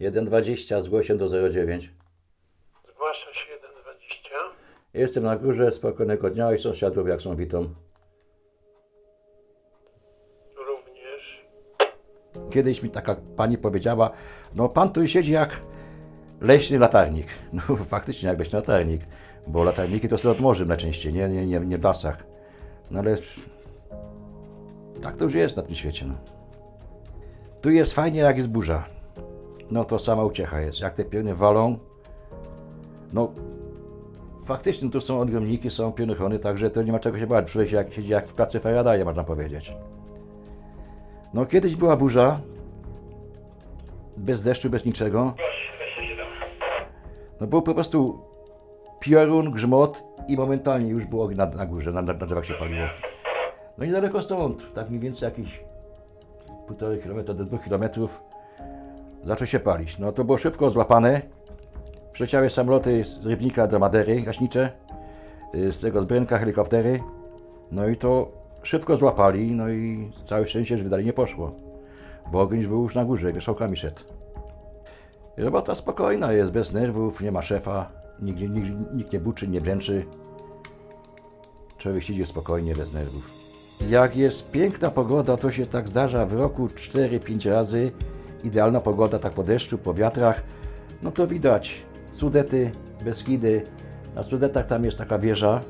1,20 zgłoszę do 09. Zgłasza się 120. Jestem na górze, spokojnego dnia i sąsiadów jak są witą. Również. Kiedyś mi taka pani powiedziała, no pan tu siedzi jak leśny latarnik. No faktycznie jak leśny latarnik, bo latarniki to są od morzem najczęściej, nie, nie, nie, nie w lasach. No ale tak to już jest na tym świecie. No. Tu jest fajnie jak jest burza. No to sama uciecha jest. Jak te piony walą, no faktycznie tu są odgromniki, są pionichony, także to nie ma czego się bać. Człowiek jak, siedzi jak w klatce Faradaya, można powiedzieć. No kiedyś była burza, bez deszczu, bez niczego. No był po prostu piorun, grzmot i momentalnie już było na, na górze, na, na drzewach się paliło. No niedaleko stąd, tak mniej więcej jakieś półtorej kilometra do dwóch kilometrów zaczął się palić. No to było szybko złapane. Przyleciały samoloty z Rybnika do Madery, gaśnicze, y, z tego z Brynka helikoptery. No i to szybko złapali, no i całe szczęście, że wydali nie poszło. Bo ogień był już na górze, wierzchołkami szedł. Robota spokojna jest, bez nerwów, nie ma szefa, nikt, nikt nie buczy, nie brzęczy. Człowiek siedzi spokojnie, bez nerwów. Jak jest piękna pogoda, to się tak zdarza w roku 4-5 razy. Idealna pogoda, tak po deszczu, po wiatrach. No to widać Sudety, Beskidy. Na Sudetach tam jest taka wieża,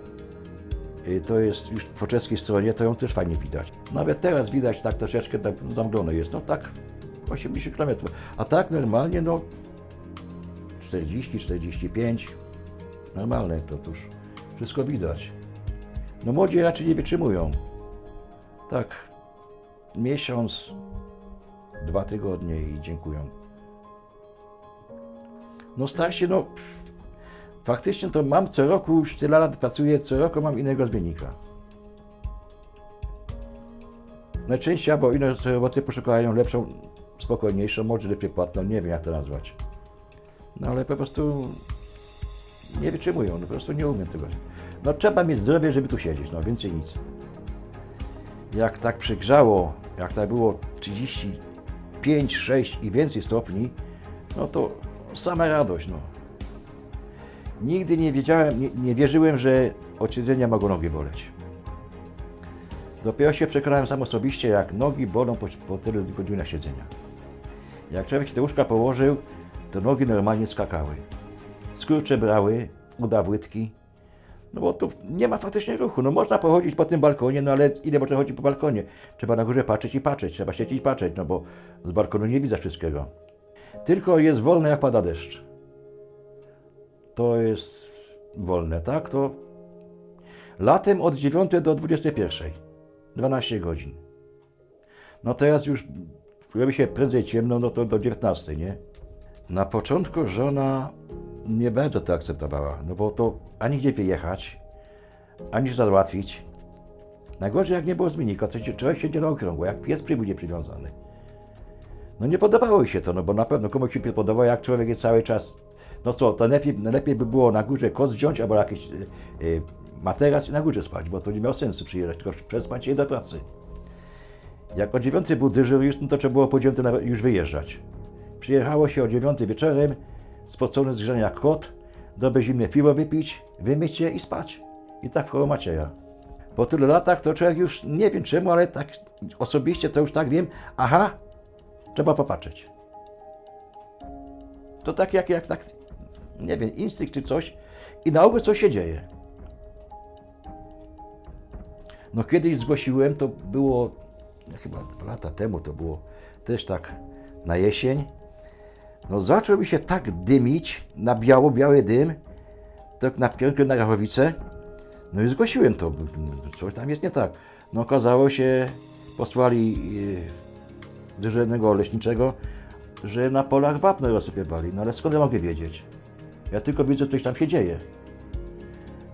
to jest już po czeskiej stronie, to ją też fajnie widać. Nawet teraz widać tak troszeczkę tak zamglone jest, no tak 80 km. A tak normalnie, no 40, 45, normalne to tuż. Wszystko widać. No młodzi raczej nie wytrzymują. Tak, miesiąc, dwa tygodnie i dziękują. No starsi, no Faktycznie to mam co roku, już tyle lat pracuję, co roku mam innego zmiennika. Najczęściej albo inne roboty poszukają lepszą, spokojniejszą, może lepiej płatną, nie wiem jak to nazwać. No ale po prostu nie wytrzymują, no po prostu nie umiem tego. No trzeba mieć zdrowie, żeby tu siedzieć, no więcej nic. Jak tak przygrzało, jak tak było 35, 6 i więcej stopni, no to sama radość, no. Nigdy nie wiedziałem, nie, nie wierzyłem, że od siedzenia mogą nogi boleć. Dopiero się przekonałem sam osobiście, jak nogi bolą po, po tylu godzinach siedzenia. Jak człowiek się do łóżka położył, to nogi normalnie skakały. Skurcze brały, uda łydki. No bo tu nie ma faktycznie ruchu. No można pochodzić po tym balkonie, no ale ile można chodzić po balkonie? Trzeba na górze patrzeć i patrzeć, trzeba siedzieć i patrzeć, no bo z balkonu nie widzę wszystkiego. Tylko jest wolne jak pada deszcz to jest wolne, tak? To latem od 9 do 21, 12 godzin. No teraz już robi się prędzej ciemno, no to do 19, nie? Na początku żona nie bardzo to akceptowała, no bo to ani gdzie wyjechać, ani się załatwić. Najgorzej jak nie było zmiennika, to się- człowiek siedzie na okrągło, jak pies przy budzie przywiązany. No nie podobało się to, no bo na pewno komuś się podoba, jak człowiek jest cały czas no co, to lepiej, lepiej by było na górze koc wziąć albo jakiś y, y, materac i na górze spać, bo to nie miało sensu przyjeżdżać, tylko przespać się do pracy. Jak o 9 był dyżur już, no to trzeba było po 9 na- już wyjeżdżać. Przyjechało się o 9 wieczorem, spocony z grzania kot, dobre zimne piwo wypić, wymyć się i spać. I tak w Macieja. Po tylu latach to człowiek już nie wiem czemu, ale tak osobiście to już tak wiem, aha, trzeba popatrzeć. To tak jak, jak tak, nie wiem, instynkt czy coś i na ogół coś się dzieje. No kiedyś zgłosiłem, to było no, chyba dwa lata temu, to było też tak na jesień. No zaczął mi się tak dymić, na biało, biały dym, tak na kierunku na Rachowicę. No i zgłosiłem to, coś tam jest nie tak. No okazało się, posłali yy, dyżurnego leśniczego, że na polach wapno rozsypywali. No ale skąd ja mogę wiedzieć? Ja tylko widzę, że coś tam się dzieje.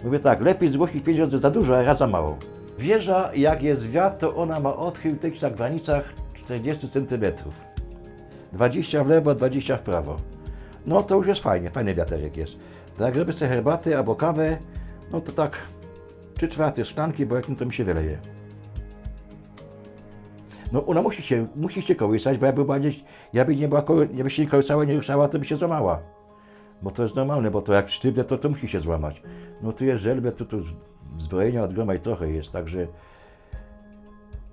Mówię tak, lepiej zgłosić 5 razy za dużo, a raz za mało. Wieża, jak jest wiatr, to ona ma odchył tych na granicach 40 cm. 20 w lewo, 20 w prawo. No to już jest fajnie, fajny wiaterek jest. Tak, żeby sobie herbaty albo kawę, no to tak 3 czwarte szklanki, bo jak nie to mi się wyleje. No ona musi się, musi się kołysać, bo jakby, była nie, jakby nie była, jakby się nie kołysała, nie ruszała, to by się złamała. Bo to jest normalne, bo to jak sztywne, to, to musi się złamać. No tu jest żelbę, tu, tu zbrojenia od groma i trochę jest, także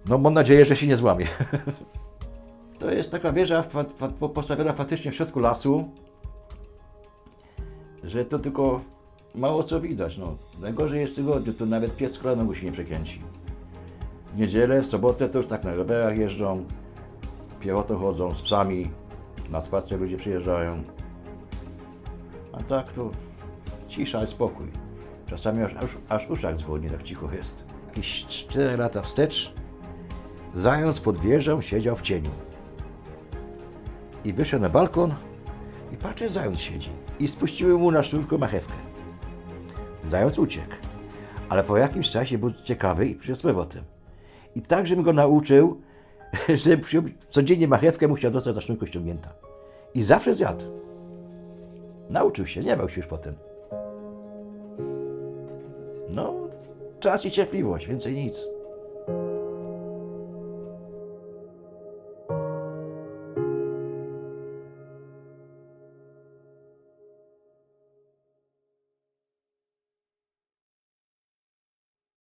no mam nadzieję, że się nie złamie. to jest taka wieża postawiona faktycznie w środku lasu, że to tylko mało co widać. No. Najgorzej jest w tygodniu, to nawet pies kolano się nie przekręci. W niedzielę, w sobotę to już tak na rowerach jeżdżą, piechotą chodzą, z psami, na spacer ludzie przyjeżdżają. A tak to cisza i spokój. Czasami aż, aż, aż uszach dzwoni, tak cicho jest. Jakieś 4 lata wstecz zając pod wieżą siedział w cieniu. I wyszedł na balkon i patrzy, zając siedzi. I spuściły mu na sznurko marchewkę. Zając uciekł. Ale po jakimś czasie był ciekawy i przyszedł z powrotem. I tak, żebym go nauczył, że codziennie marchewkę musiał dostać za sznurko ściągnięta. I zawsze zjadł. Nauczył się, nie bał się już potem. No, czas i cierpliwość, więcej nic.